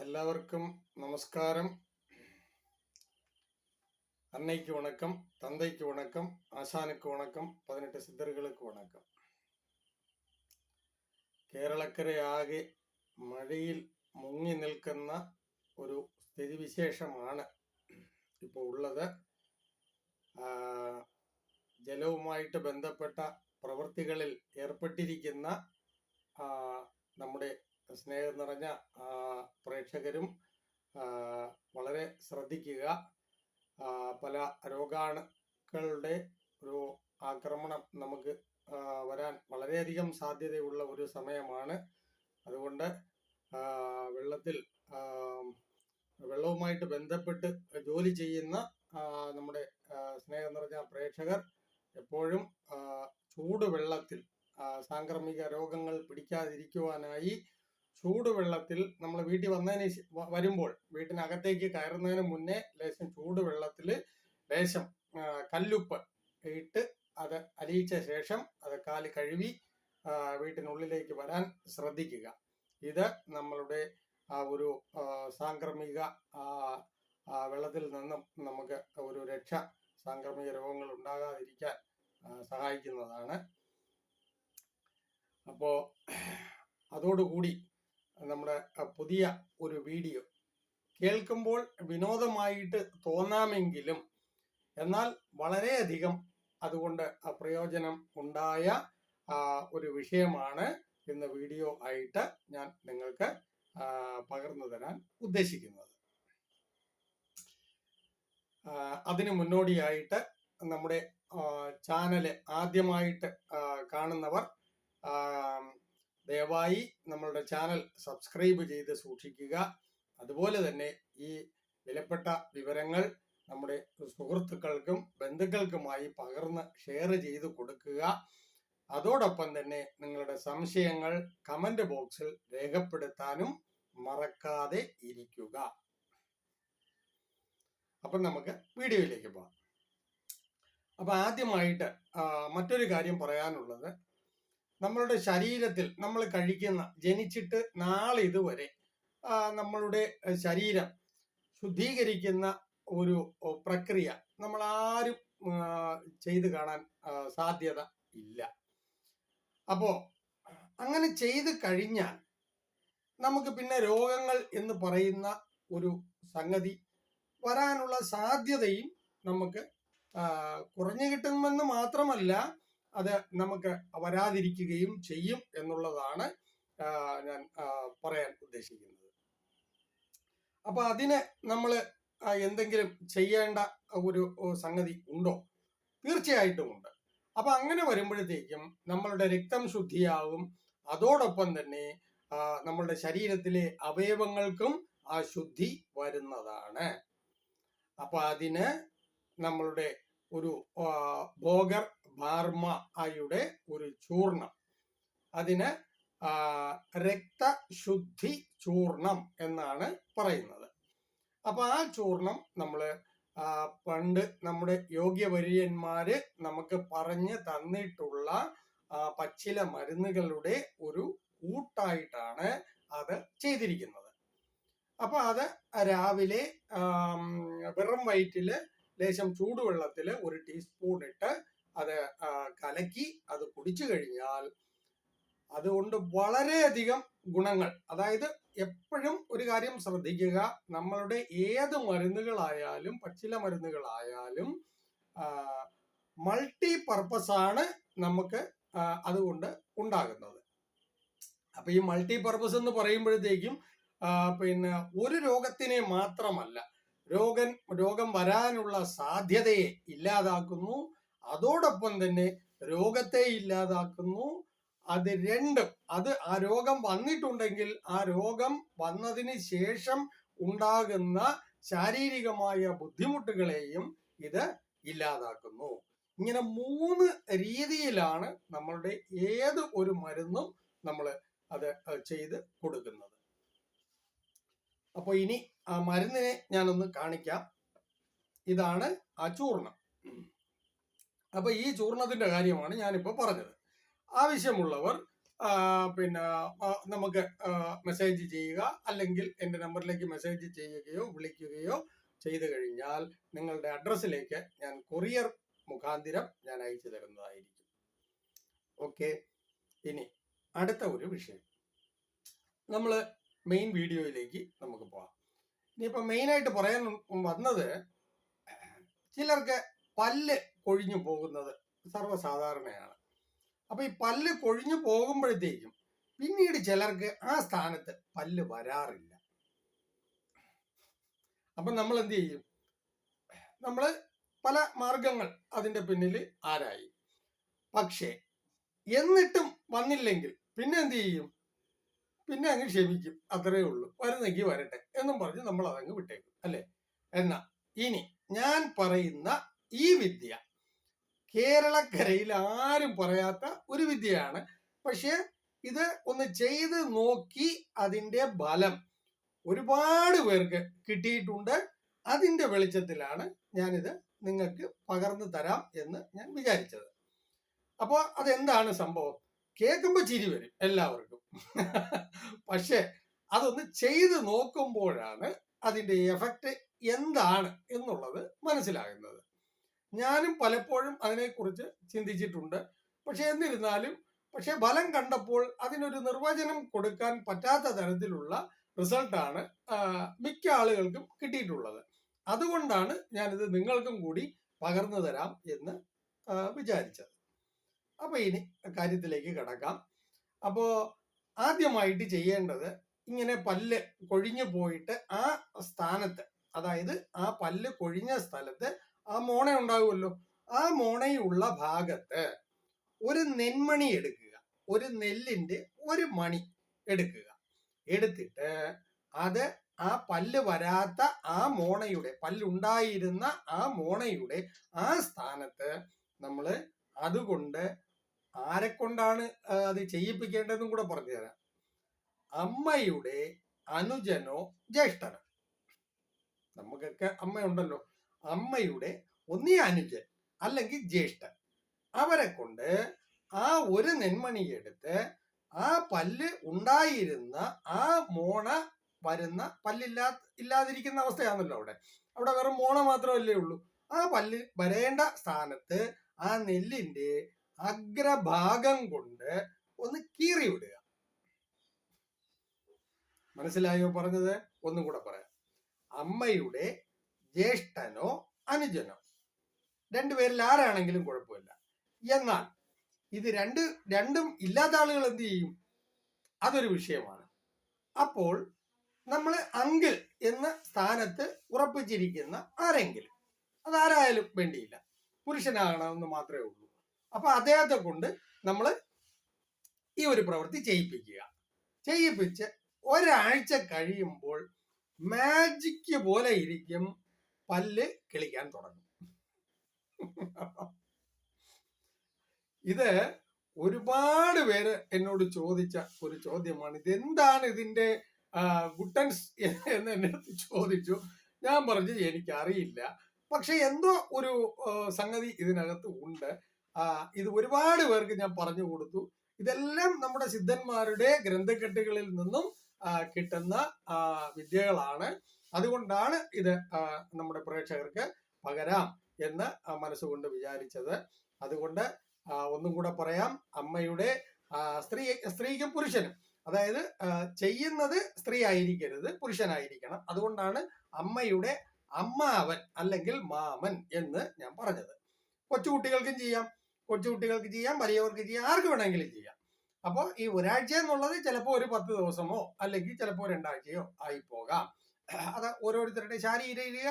எல்லாருக்கும் நமஸ்காரம் அன்னைக்கு வணக்கம் தந்தைக்கு வணக்கம் ആശാനുക്ക് വണക്കം പതിനെട്ട് സിദ്ധറുകൾക്ക് വണക്കം കേരളക്കരയാകെ മഴയിൽ മുങ്ങി നിൽക്കുന്ന ഒരു സ്ഥിതിവിശേഷമാണ് ഇപ്പോൾ ഉള്ളത് ആ, ജലവുമായിട്ട് ബന്ധപ്പെട്ട പ്രവൃത്തികളിൽ ഏർപ്പെട്ടിരിക്കുന്ന ആ, നമ്മുടെ സ്നേഹം നിറഞ്ഞ പ്രേക്ഷകരും വളരെ ശ്രദ്ധിക്കുക. പല രോഗാണുക്കളുടെ ഒരു ആക്രമണം നമുക്ക് വരാൻ വളരെയധികം സാധ്യതയുള്ള ഒരു സമയമാണ്. അതുകൊണ്ട് വെള്ളത്തിൽ വെള്ളവുമായിട്ട് ബന്ധപ്പെട്ട് ജോലി ചെയ്യുന്ന നമ്മുടെ സ്നേഹം നിറഞ്ഞ പ്രേക്ഷകർ എപ്പോഴും ചൂടുവെള്ളത്തിൽ സാംക്രമിക രോഗങ്ങൾ പിടിക്കാതിരിക്കുവാനായി ചൂടുവെള്ളത്തിൽ നമ്മൾ വീട്ടിൽ വന്നതിന് വരുമ്പോൾ വീട്ടിനകത്തേക്ക് കയറുന്നതിന് മുന്നേ ലേശം ചൂടുവെള്ളത്തിൽ ലേശം കല്ലുപ്പ് ഇട്ട് അത് അലിയിച്ച ശേഷം അത് കാൽ കഴുകി വീട്ടിനുള്ളിലേക്ക് വരാൻ ശ്രദ്ധിക്കുക. ഇത് നമ്മളുടെ ആ ഒരു സാംക്രമിക വെള്ളത്തിൽ നിന്നും നമുക്ക് ഒരു രക്ഷ സാംക്രമിക രോഗങ്ങൾ ഉണ്ടാകാതിരിക്കാൻ സഹായിക്കുന്നതാണ്. അപ്പോൾ അതോടുകൂടി നമ്മുടെ പുതിയ ഒരു വീഡിയോ. കേൾക്കുമ്പോൾ വിനോദമായിട്ട് തോന്നാമെങ്കിലും എന്നാൽ വളരെയധികം അതുകൊണ്ട് പ്രയോജനം ഉണ്ടായ ഒരു വിഷയമാണ് ഇന്ന് വീഡിയോ ആയിട്ട് ഞാൻ നിങ്ങൾക്ക് പകർന്നു തരാൻ ഉദ്ദേശിക്കുന്നത്. അതിന് മുന്നോടിയായിട്ട് നമ്മുടെ ചാനൽ ആദ്യമായിട്ട് കാണുന്നവർ ദയവായി നമ്മളുടെ ചാനൽ സബ്സ്ക്രൈബ് ചെയ്ത് സൂക്ഷിക്കുക. അതുപോലെ തന്നെ ഈ വിലപ്പെട്ട വിവരങ്ങൾ നമ്മുടെ സുഹൃത്തുക്കൾക്കും ബന്ധുക്കൾക്കുമായി പകർന്ന് ഷെയർ ചെയ്ത് കൊടുക്കുക. അതോടൊപ്പം തന്നെ നിങ്ങളുടെ സംശയങ്ങൾ കമന്റ് ബോക്സിൽ രേഖപ്പെടുത്താനും മറക്കാതെ ഇരിക്കുക. അപ്പൊ നമുക്ക് വീഡിയോയിലേക്ക് പോകാം. അപ്പൊ ആദ്യമായിട്ട് മറ്റൊരു കാര്യം പറയാനുള്ളത് നമ്മളുടെ ശരീരത്തിൽ നമ്മൾ കഴിക്കുന്ന ജനിച്ചിട്ട് നാളെ ഇതുവരെ ആ, നമ്മളുടെ ശരീരം ശുദ്ധീകരിക്കുന്ന ഒരു പ്രക്രിയ നമ്മൾ ആരും ചെയ്തു കാണാൻ സാധ്യത ഇല്ല. അപ്പോ അങ്ങനെ ചെയ്ത് കഴിഞ്ഞാൽ നമുക്ക് പിന്നെ രോഗങ്ങൾ എന്ന് പറയുന്ന ഒരു സംഗതി വരാനുള്ള സാധ്യതയും നമുക്ക് കുറഞ്ഞു കിട്ടുമെന്ന് മാത്രമല്ല അത് നമുക്ക് വരാതിരിക്കുകയും ചെയ്യും എന്നുള്ളതാണ് ഞാൻ പറയാൻ ഉദ്ദേശിക്കുന്നത്. അപ്പൊ അതിന് നമ്മൾ എന്തെങ്കിലും ചെയ്യേണ്ട ഒരു സംഗതി ഉണ്ടോ? തീർച്ചയായിട്ടും ഉണ്ട്. അപ്പൊ അങ്ങനെ വരുമ്പോഴത്തേക്കും നമ്മളുടെ രക്തം ശുദ്ധിയാകും അതോടൊപ്പം തന്നെ നമ്മളുടെ ശരീരത്തിലെ അവയവങ്ങൾക്കും ആ ശുദ്ധി വരുന്നതാണ്. അപ്പൊ അതിന് നമ്മളുടെ ഒരു ഭോഗർ ബാർമ ആയുടെ ഒരു ചൂർണം അതിന് രക്തശുദ്ധി ചൂർണം എന്നാണ് പറയുന്നത്. അപ്പൊ ആ ചൂർണം നമ്മൾ പണ്ട് നമ്മുടെ യോഗ്യവര്യന്മാര് നമുക്ക് പറഞ്ഞ് തന്നിട്ടുള്ള പച്ചില മരുന്നുകളുടെ ഒരു കൂട്ടായിട്ടാണ് അത് ചെയ്തിരിക്കുന്നത്. അപ്പൊ അത് രാവിലെ വെറും വയറ്റിൽ ലേശം ചൂടുവെള്ളത്തിൽ ഒരു ടീസ്പൂൺ ഇട്ട് അത് കലക്കി അത് കുടിച്ചു കഴിഞ്ഞാൽ അതുകൊണ്ട് വളരെയധികം ഗുണങ്ങൾ. അതായത് എപ്പോഴും ഒരു കാര്യം ശ്രദ്ധിക്കുക. നമ്മളുടെ ഏത് മരുന്നുകളായാലും പച്ചില മരുന്നുകളായാലും മൾട്ടി പർപ്പസ് ആണ് നമുക്ക് അതുകൊണ്ട് ഉണ്ടാകുന്നത്. അപ്പൊ ഈ മൾട്ടി പർപ്പസ് എന്ന് പറയുമ്പോഴത്തേക്കും പിന്നെ ഒരു രോഗത്തിനെ മാത്രമല്ല രോഗൻ രോഗം വരാനുള്ള സാധ്യതയെ ഇല്ലാതാക്കുന്നു. അതോടൊപ്പം തന്നെ രോഗത്തെ ഇല്ലാതാക്കുന്നു. അത് രണ്ടും അത് ആ രോഗം വന്നിട്ടുണ്ടെങ്കിൽ ആ രോഗം വന്നതിന് ശേഷം ഉണ്ടാകുന്ന ശാരീരികമായ ബുദ്ധിമുട്ടുകളെയും ഇത് ഇല്ലാതാക്കുന്നു. ഇങ്ങനെ മൂന്ന് രീതിയിലാണ് നമ്മളുടെ ഏത് ഒരു മരുന്നും നമ്മൾ അത് ചെയ്ത് കൊടുക്കുന്നത്. അപ്പോൾ ഇനി ആ മരുന്നിനെ ഞാനൊന്ന് കാണിക്കാം. ഇതാണ് ആ ചൂർണം അപ്പൊ ഈ ചൂർണത്തിന്റെ കാര്യമാണ് ഞാനിപ്പോൾ പറഞ്ഞത്. ആവശ്യമുള്ളവർ പിന്നെ നമുക്ക് മെസ്സേജ് ചെയ്യുക അല്ലെങ്കിൽ എന്റെ നമ്പറിലേക്ക് മെസ്സേജ് ചെയ്യുകയോ വിളിക്കുകയോ ചെയ്തു കഴിഞ്ഞാൽ നിങ്ങളുടെ അഡ്രസ്സിലേക്ക് ഞാൻ കൊറിയർ മുഖാന്തിരം ഞാൻ അയച്ചു തരുന്നതായിരിക്കും. ഓക്കെ ഇനി അടുത്ത ഒരു വിഷയം. നമ്മൾ മെയിൻ വീഡിയോയിലേക്ക് നമുക്ക് പോവാം ഇനിയിപ്പോൾ മെയിനായിട്ട് പറയാൻ വന്നത് ചിലർക്ക് പല്ല് കൊഴിഞ്ഞു പോകുന്നത് സർവസാധാരണയാണ്. അപ്പൊ ഈ പല്ല് കൊഴിഞ്ഞു പോകുമ്പോഴത്തേക്കും പിന്നീട് ചിലർക്ക് ആ സ്ഥാനത്ത് പല്ല് വരാറില്ല. അപ്പൊ നമ്മൾ എന്ത് ചെയ്യും? നമ്മൾ പല മാർഗങ്ങൾ അതിന്റെ പിന്നിൽ ആരായി. പക്ഷേ എന്നിട്ടും വന്നില്ലെങ്കിൽ പിന്നെ എന്ത് ചെയ്യും? പിന്നെ അങ്ങ് ക്ഷമിക്കും. അത്രേ ഉള്ളൂ. വരുന്നെങ്കിൽ വരട്ടെ എന്നും പറഞ്ഞ് നമ്മൾ അതങ്ങ് വിട്ടേക്കും. അല്ലെ? എന്നാ ഇനി ഞാൻ പറയുന്ന ഈ വിദ്യ കേരളക്കരയിൽ ആരും പറയാത്ത ഒരു വിദ്യയാണ്. പക്ഷെ ഇത് ഒന്ന് ചെയ്ത് നോക്കി അതിന്റെ ബലം ഒരുപാട് പേർക്ക് കിട്ടിയിട്ടുണ്ട്. അതിന്റെ വെളിച്ചത്തിലാണ് ഞാനിത് നിങ്ങൾക്ക് പകർന്നു തരാം എന്ന് ഞാൻ വിചാരിച്ചത്. അപ്പോൾ അതെന്താണ് സംഭവം? കേൾക്കുമ്പോൾ ചിരി വരും എല്ലാവർക്കും. പക്ഷേ അതൊന്ന് ചെയ്ത് നോക്കുമ്പോഴാണ് അതിന്റെ എഫക്റ്റ് എന്താണ് എന്നുള്ളത് മനസ്സിലാകുന്നത്. ഞാനും പലപ്പോഴും അതിനെക്കുറിച്ച് ചിന്തിച്ചിട്ടുണ്ട്. പക്ഷെ എന്നിരുന്നാലും പക്ഷെ ഫലം കണ്ടപ്പോൾ അതിനൊരു നിർവചനം കൊടുക്കാൻ പറ്റാത്ത തരത്തിലുള്ള റിസൾട്ടാണ് മിക്ക ആളുകൾക്കും കിട്ടിയിട്ടുള്ളത്. അതുകൊണ്ടാണ് ഞാനിത് നിങ്ങൾക്കും കൂടി പകർന്നു തരാം എന്ന് വിചാരിച്ചത്. അപ്പൊ ഇനി കാര്യത്തിലേക്ക് കിടക്കാം. അപ്പോ ആദ്യമായിട്ട് ചെയ്യേണ്ടത് ഇങ്ങനെ പല്ല് കൊഴിഞ്ഞു പോയിട്ട് ആ സ്ഥാനത്ത് അതായത് ആ പല്ല് കൊഴിഞ്ഞ സ്ഥലത്ത് ആ മോണ ഉണ്ടാകുമല്ലോ ആ മോണയുള്ള ഭാഗത്ത് ഒരു നെന്മണി എടുക്കുക. ഒരു നെല്ലിന്റെ ഒരു മണി എടുക്കുക. എടുത്തിട്ട് അത് ആ പല്ല് വരാത്ത ആ മോണയുടെ പല്ലുണ്ടായിരുന്ന ആ മോണയുടെ ആ സ്ഥാനത്ത് നമ്മൾ അതുകൊണ്ട് ആരെ കൊണ്ടാണ് അത് ചെയ്യിപ്പിക്കേണ്ടതെന്നും കൂടെ പറഞ്ഞു തരാം അമ്മയുടെ അനുജനോ ജ്യേഷ്ഠനോ. നമുക്കൊക്കെ അമ്മയുണ്ടല്ലോ. അമ്മയുടെ ഒന്നീ അനുജൻ അല്ലെങ്കിൽ ജ്യേഷ്ഠൻ. അവരെ കൊണ്ട് ആ ഒരു നെന്മണി എടുത്ത് ആ പല്ല് ഉണ്ടായിരുന്ന ആ മോണ വരുന്ന പല്ലില്ലാ ഇല്ലാതിരിക്കുന്ന അവസ്ഥയാണല്ലോ അവിടെ. അവിടെ വെറും മോണ മാത്രമല്ലേ ഉള്ളൂ. ആ പല്ല് വരേണ്ട സ്ഥാനത്ത് ആ നെല്ലിന്റെ അഗ്രഭാഗം കൊണ്ട് ഒന്ന് കീറി വിടുക. മനസ്സിലായോ പറഞ്ഞത്? ഒന്നും കൂടെ പറയാം. അമ്മയുടെ ജ്യേഷ്ഠനോ അനുജനോ. രണ്ടുപേരിൽ ആരാണെങ്കിലും കുഴപ്പമില്ല. എന്നാൽ ഇത് രണ്ട് രണ്ടും ഇല്ലാത്ത ആളുകൾ എന്ത് ചെയ്യും? അതൊരു വിഷയമാണ്. അപ്പോൾ നമ്മൾ അങ്കിൾ എന്ന സ്ഥാനത്ത് ഉറപ്പിച്ചിരിക്കുന്ന ആരെങ്കിലും അതാരായാലും വേണ്ടിയില്ല. പുരുഷനാകണമെന്ന് മാത്രമേ ഉള്ളൂ. അപ്പൊ അദ്ദേഹത്തെ കൊണ്ട് നമ്മൾ ഈ ഒരു പ്രവൃത്തി ചെയ്യിപ്പിക്കുക. ചെയ്യിപ്പിച്ച് ഒരാഴ്ച കഴിയുമ്പോൾ മാജിക്ക് പോലെ ഇരിക്കും. പല്ല് കിളിക്കാൻ തുടങ്ങും. ഇത് ഒരുപാട് പേര് എന്നോട് ചോദിച്ച ഒരു ചോദ്യമാണ്. ഇതെന്താണ് ഇതിന്റെ ഗുട്ടൻസ് എന്ന് എന്നെ ചോദിച്ചു. ഞാൻ പറഞ്ഞു എനിക്കറിയില്ല. പക്ഷെ എന്തോ ഒരു സംഗതി ഇതിനകത്ത് ഉണ്ട്. ഇത് ഒരുപാട് പേർക്ക് ഞാൻ പറഞ്ഞു കൊടുത്തു. ഇതെല്ലാം നമ്മുടെ സിദ്ധന്മാരുടെ ഗ്രന്ഥക്കെട്ടുകളിൽ നിന്നും കിട്ടുന്ന വിദ്യകളാണ്. അതുകൊണ്ടാണ് ഇത് നമ്മുടെ പ്രേക്ഷകർക്ക് പകരാം എന്ന് മനസ്സുകൊണ്ട് വിചാരിച്ചത്. അതുകൊണ്ട് ഒന്നും കൂടെ പറയാം. അമ്മയുടെ സ്ത്രീ സ്ത്രീക്കും പുരുഷനും. അതായത് ചെയ്യുന്നത് സ്ത്രീ ആയിരിക്കരുത് പുരുഷനായിരിക്കണം. അതുകൊണ്ടാണ് അമ്മയുടെ അമ്മാവൻ അല്ലെങ്കിൽ മാമൻ എന്ന് ഞാൻ പറഞ്ഞത്. കൊച്ചുകുട്ടികൾക്കും ചെയ്യാം. കൊച്ചുകുട്ടികൾക്ക് ചെയ്യാം വലിയവർക്ക് ചെയ്യാം ആർക്ക് വേണമെങ്കിലും ചെയ്യാം. അപ്പോൾ ഈ ഒരാഴ്ച എന്നുള്ളത് ചിലപ്പോൾ ഒരു പത്ത് ദിവസമോ അല്ലെങ്കിൽ ചിലപ്പോൾ രണ്ടാഴ്ചയോ ആയി പോകാം. അത് ഓരോരുത്തരുടെ ശാരീരിക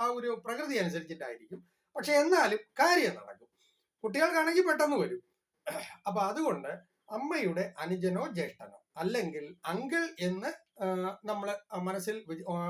ആ ഒരു പ്രകൃതി അനുസരിച്ചിട്ടായിരിക്കും. പക്ഷെ എന്നാലും കാര്യം നടക്കും. കുട്ടികൾക്കാണെങ്കിൽ പെട്ടെന്ന് വരും. അപ്പൊ അതുകൊണ്ട് അമ്മയുടെ അനുജനോ ജ്യേഷ്ഠനോ അല്ലെങ്കിൽ അങ്കിൾ എന്ന് നമ്മൾ മനസ്സിൽ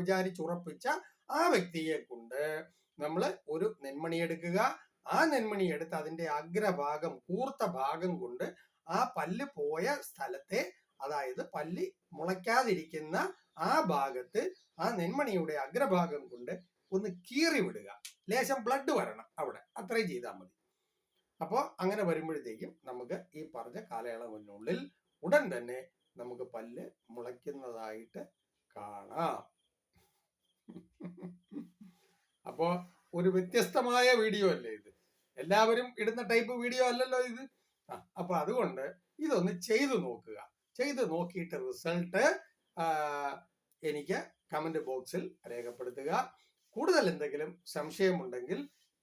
വിചാരിച്ചുറപ്പിച്ച ആ വ്യക്തിയെ കൊണ്ട് നമ്മൾ ഒരു നെന്മണി എടുക്കുക. ആ നെന്മണി എടുത്ത് അതിന്റെ അഗ്രഭാഗം കൂർത്ത ഭാഗം കൊണ്ട് ആ പല്ല് പോയ സ്ഥലത്തെ അതായത് പല്ലി മുളയ്ക്കാതിരിക്കുന്ന ആ ഭാഗത്ത് ആ നെന്മണിയുടെ അഗ്രഭാഗം കൊണ്ട് ഒന്ന് കീറി വിടുക. ലേശം ബ്ലഡ് വരണം അവിടെ. അത്രയും ചെയ്താൽ മതി. അപ്പോൾ അങ്ങനെ വരുമ്പോഴത്തേക്കും നമുക്ക് ഈ പറഞ്ഞ കാലയളവിനുള്ളിൽ ഉടൻ തന്നെ നമുക്ക് പല്ല് മുളയ്ക്കുന്നതായിട്ട് കാണാം. അപ്പോൾ ഒരു വ്യത്യസ്തമായ വീഡിയോ അല്ലേ ഇത്? എല്ലാവരും ഇടുന്ന ടൈപ്പ് വീഡിയോ അല്ലല്ലോ ഇത്. ആ, അപ്പൊ അതുകൊണ്ട് ഇതൊന്ന് ചെയ്തു നോക്കുക. ചെയ്തു നോക്കിയിട്ട് റിസൾട്ട് എനിക്ക് കമന്റ് ബോക്സിൽ രേഖപ്പെടുത്തുക. കൂടുതൽ എന്തെങ്കിലും സംശയമുണ്ടെങ്കിൽ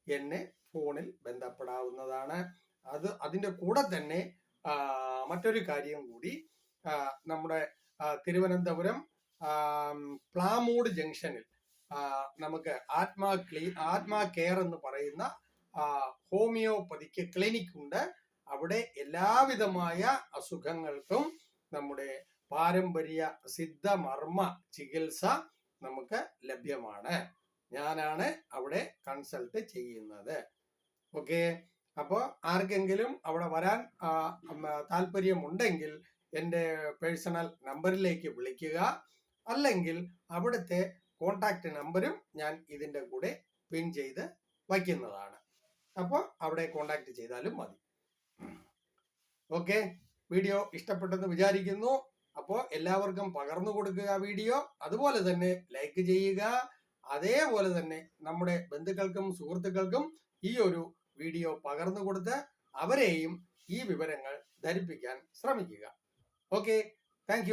എന്നെ ഫോണിൽ ബന്ധപ്പെടാവുന്നതാണ്. അത് അതിന്റെ കൂടെ തന്നെ മറ്റൊരു കാര്യം കൂടി നമ്മുടെ തിരുവനന്തപുരം പ്ലാമൂട് ജംഗ്ഷനിൽ നമുക്ക് ആത്മാ ക്ലീ ആത്മാ കെയർ എന്ന് പറയുന്ന ഹോമിയോപ്പതിക്ക് ക്ലിനിക് ഉണ്ട്. അവിടെ എല്ലാവിധമായ അസുഖങ്ങൾക്കും നമ്മുടെ പാരമ്പര്യ സിദ്ധമർമ്മ ചികിത്സ നമുക്ക് ലഭ്യമാണ്. ഞാനാണ് അവിടെ കൺസൾട്ട് ചെയ്യുന്നത്. ഓക്കെ അപ്പോൾ ആർക്കെങ്കിലും അവിടെ വരാൻ താല്പര്യമുണ്ടെങ്കിൽ എന്റെ പേഴ്സണൽ നമ്പറിലേക്ക് വിളിക്കുക. അല്ലെങ്കിൽ അവിടുത്തെ കോണ്ടാക്ട് നമ്പറും ഞാൻ ഇതിന്റെ കൂടെ പിൻ ചെയ്ത് വയ്ക്കുന്നതാണ്. അപ്പോൾ അവിടെ കോണ്ടാക്ട് ചെയ്താലും മതി. ഓക്കെ വീഡിയോ ഇഷ്ടപ്പെട്ടെന്ന് വിചാരിക്കുന്നു. അപ്പോൾ എല്ലാവർക്കും പകർന്നു കൊടുക്കുക വീഡിയോ. അതുപോലെ തന്നെ ലൈക്ക് ചെയ്യുക. അതേപോലെ തന്നെ നമ്മുടെ ബന്ധുക്കൾക്കും സുഹൃത്തുക്കൾക്കും ഈ ഒരു വീഡിയോ പകർന്നു കൊടുത്ത് അവരെയും ഈ വിവരങ്ങൾ ധരിപ്പിക്കാൻ ശ്രമിക്കുക. Okay thank